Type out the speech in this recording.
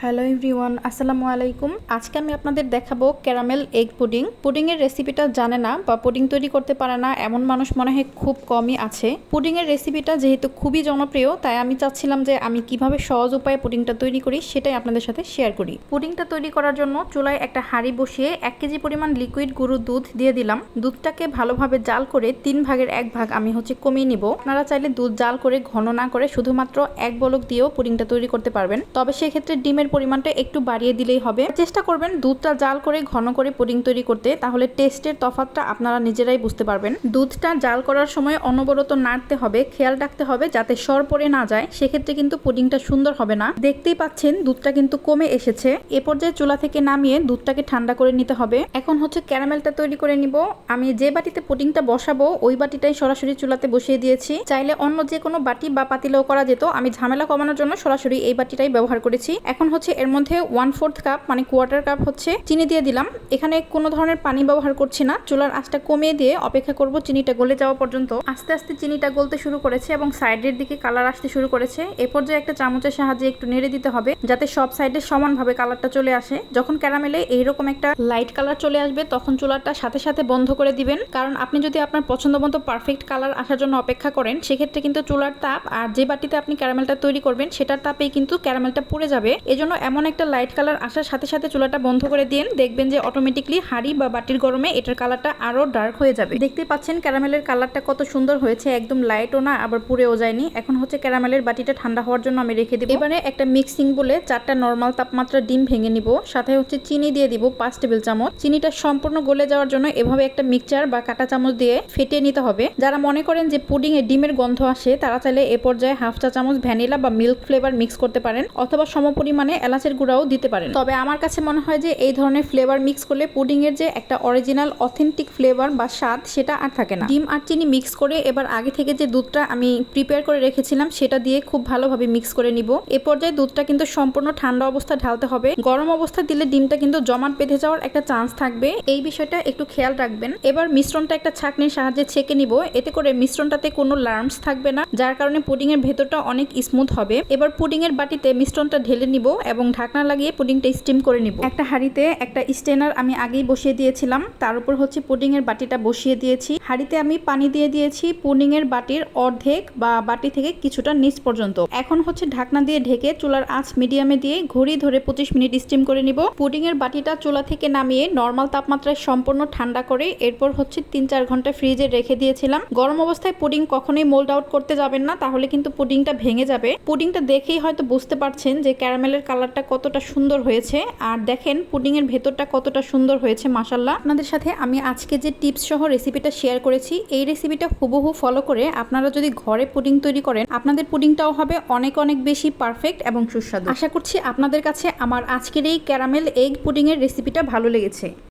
Hello everyone, আসসালামু আলাইকুম। আজকে আমি আপনাদের দেখাবো ক্যারামেল এগ পুডিং। পুডিংয়ের রেসিপিটা জানে না বা পুডিং তৈরি করতে পারে না, এমন মানুষ মনে হয় খুব কমই আছে। পুডিংয়ের রেসিপিটা যেহেতু খুবই জনপ্রিয়, তাই আমি চাচ্ছিলাম যে আমি কীভাবে সহজ উপায়ে পুডিংটা তৈরি করি সেটাই আপনাদের সাথে শেয়ার করি। পুডিংটা তৈরি করার জন্য চুলায় একটা হাঁড়ি বসিয়ে এক কেজি পরিমাণ লিকুইড গুঁড়ো দুধ দিয়ে দিলাম। দুধটাকে ভালোভাবে জাল করে তিন ভাগের এক ভাগ আমি হচ্ছে কমিয়ে নিব। আপনারা চাইলে দুধ জাল করে ঘন না করে শুধুমাত্র এক বলক দিয়েও পুডিংটা তৈরি করতে পারবেন। তবে সেক্ষেত্রে ডিমের পরিমাণটা একটু বাড়িয়ে দিলেই হবে। চেষ্টা করবেন দুধটা জাল করে, ঘন করে পুডিং তৈরি করতে। তাহলে টেস্টের তফাতটা আপনারা নিজেরাই বুঝতে পারবেন। দুধটা জাল করার সময় অনবরত নাড়তে হবে, খেয়াল রাখতে হবে যাতে সর পড়ে না যায়। সেক্ষেত্রে কিন্তু পুডিংটা সুন্দর হবে না। দেখতেই পাচ্ছেন দুধটা কিন্তু কমে এসেছে। এ পর্যায়ে চুলা থেকে নামিয়ে দুধটাকে ঠান্ডা করে নিতে হবে। এখন হচ্ছে ক্যারামেলটা তৈরি করে নিব। আমি যে বাটিতে পুডিংটা বসাবো, ওই বাটিটাই সরাসরি চুলাতে বসিয়ে দিয়েছি। চাইলে অন্য যে কোনো বাটি বা পাতিলেও করা যেত। আমি ঝামেলা কমানোর জন্য সরাসরি এই বাটিটাই ব্যবহার করেছি। এখন হচ্ছে এর মধ্যে ওয়ান ফোর্থ কাপ মানে কোয়ার্টার কাপ হচ্ছে চিনি দিয়ে দিলাম। এখানে কোনো ধরনের পানি ব্যবহার করছি না। চুলার আঁচটা কমিয়ে দিয়ে অপেক্ষা করব চিনিটা গলে যাওয়া পর্যন্ত। আস্তে আস্তে চিনিটা গলতে শুরু করেছে এবং সাইডের দিকে কালার আসতে শুরু করেছে। এ পর্যায়ে একটা চামচের সাহায্যে একটু নেড়ে দিতে হবে যাতে সব সাইডে সমানভাবে কালারটা চলে আসে। যখন ক্যারামেলে এইরকম একটা লাইট কালার চলে আসবে, তখন চুলাটা সাথে সাথে বন্ধ করে দিবেন। কারণ আপনি যদি আপনার পছন্দ মতো পারফেক্ট কালার আসার জন্য অপেক্ষা করেন, সেক্ষেত্রে কিন্তু চুলার তাপ আর যে বাটিতে আপনি ক্যারামেলটা তৈরি করবেন, সেটার তাপেই কিন্তু ক্যারামেলটা পুড়ে যাবে। এজন্য এমন একটা লাইট কালার আসার সাথে সাথে চুলাটা বন্ধ করে দিন। দেখবেন যে অটোমেটিকলি হাড়ি বা বাটির গরমে এটার কালারটা আরও ডার্ক হয়ে যাবে। দেখতে পাচ্ছেন ক্যারামেলের কালারটা কত সুন্দর হয়েছে, একদম লাইটও না, আবার পুড়েও যায়নি। এখন হচ্ছে ক্যারামেলের বাটিটা ঠান্ডা হওয়ার জন্য আমি রেখে দিব। এবারে একটা মিক্সিং বলে চারটা নর্মাল তাপমাত্রা ডিম ভেঙে নিব। সাথে হচ্ছে চিনি দিয়ে দিব পাঁচ টেবিল চামচ। চিনিটা সম্পূর্ণ গলে যাওয়ার জন্য এভাবে একটা মিক্সচার বা কাটা চামচ দিয়ে ফেটিয়ে নিতে হবে। যারা মনে করেন যে পুডিং এ ডিমের গন্ধ আসে, তারা চাইলে এ পর্যায়ে হাফ চা চামচ ভ্যানিলা বা মিল্ক ফ্লেভার মিক্স করতে পারেন। অথবা সমপরিমাণে এলাচের গুঁড়াও দিতে পারেন। তবে আমার কাছে মনে হয় যে এই ধরনের ফ্লেভার মিক্স করলে পুডিং এর যে একটা অরিজিনাল, অথেন্টিক ফ্লেভার বা স্বাদ সেটা আর থাকে না। ডিম আর চিনি মিক্স করে এবার আগে থেকে যে দুধটা আমি প্রিপেয়ার করে রেখেছিলাম, সেটা দিয়ে খুব ভালোভাবে মিক্স করে নিব। এ পর্যায়ে দুধটা কিন্তু সম্পূর্ণ ঠান্ডা অবস্থা ঢালতে হবে। গরম অবস্থা দিলে ডিমটা কিন্তু জমাট বেঁধে যাওয়ার একটা চান্স থাকবে। এই বিষয়টা একটু খেয়াল রাখবেন। এবার মিশ্রণটা একটা ছাঁকনির সাহায্যে ছেঁকে নিব। এতে করে মিশ্রণটাতে কোনো লার্মস থাকবে না, যার কারণে পুডিং এর ভেতরটা অনেক স্মুথ হবে। এবার পুডিং এর বাটিতে মিশ্রণটা ঢেলে নিব। এবং ঢাকনা লাগিয়ে পুডিংটা স্টিম করে নিব। একটা হাঁড়িতে একটা স্টেনার আমি আগেই বসিয়ে দিয়েছিলাম। তার উপর হচ্ছে পুডিং এর বাটিটা বসিয়ে দিয়েছি। হাঁড়িতে আমি পানি দিয়ে দিয়েছি পুডিং এর বাটির অর্ধেক বা বাটি থেকে কিছুটা নিচ পর্যন্ত। এখন হচ্ছে ঢাকনা দিয়ে ঢেকে চুলার আঁচ মিডিয়ামে দিয়ে ঘড়ি ধরে পঁচিশ মিনিট স্টিম করে নিব। পুডিং এর বাটিটা চুলা থেকে নামিয়ে নর্মাল তাপমাত্রায় সম্পূর্ণ ঠান্ডা করে এরপর হচ্ছে তিন চার ঘণ্টা ফ্রিজে রেখে দিয়েছিলাম। গরম অবস্থায় পুডিং কখনোই মোল্ড আউট করতে যাবেন না, তাহলে কিন্তু পুডিংটা ভেঙে যাবে। পুডিংটা দেখেই হয়তো বুঝতে পারছেন যে ক্যারামেলের কালারটা কতটা সুন্দর হয়েছে। আর দেখেন, পুডিংয়ের ভেতরটা কতটা সুন্দর হয়েছে মাসাল্লাহ আপনাদের সাথে আমি আজকে যে টিপস সহ রেসিপিটা শেয়ার করেছি, এই রেসিপিটা হুবহু ফলো করে আপনারা যদি ঘরে পুডিং তৈরি করেন, আপনাদের পুডিংটাও হবে অনেক অনেক বেশি পারফেক্ট এবং সুস্বাদু। আশা করছি আপনাদের কাছে আমার আজকের এই ক্যারামেল এগ পুডিংয়ের রেসিপিটা ভালো লেগেছে।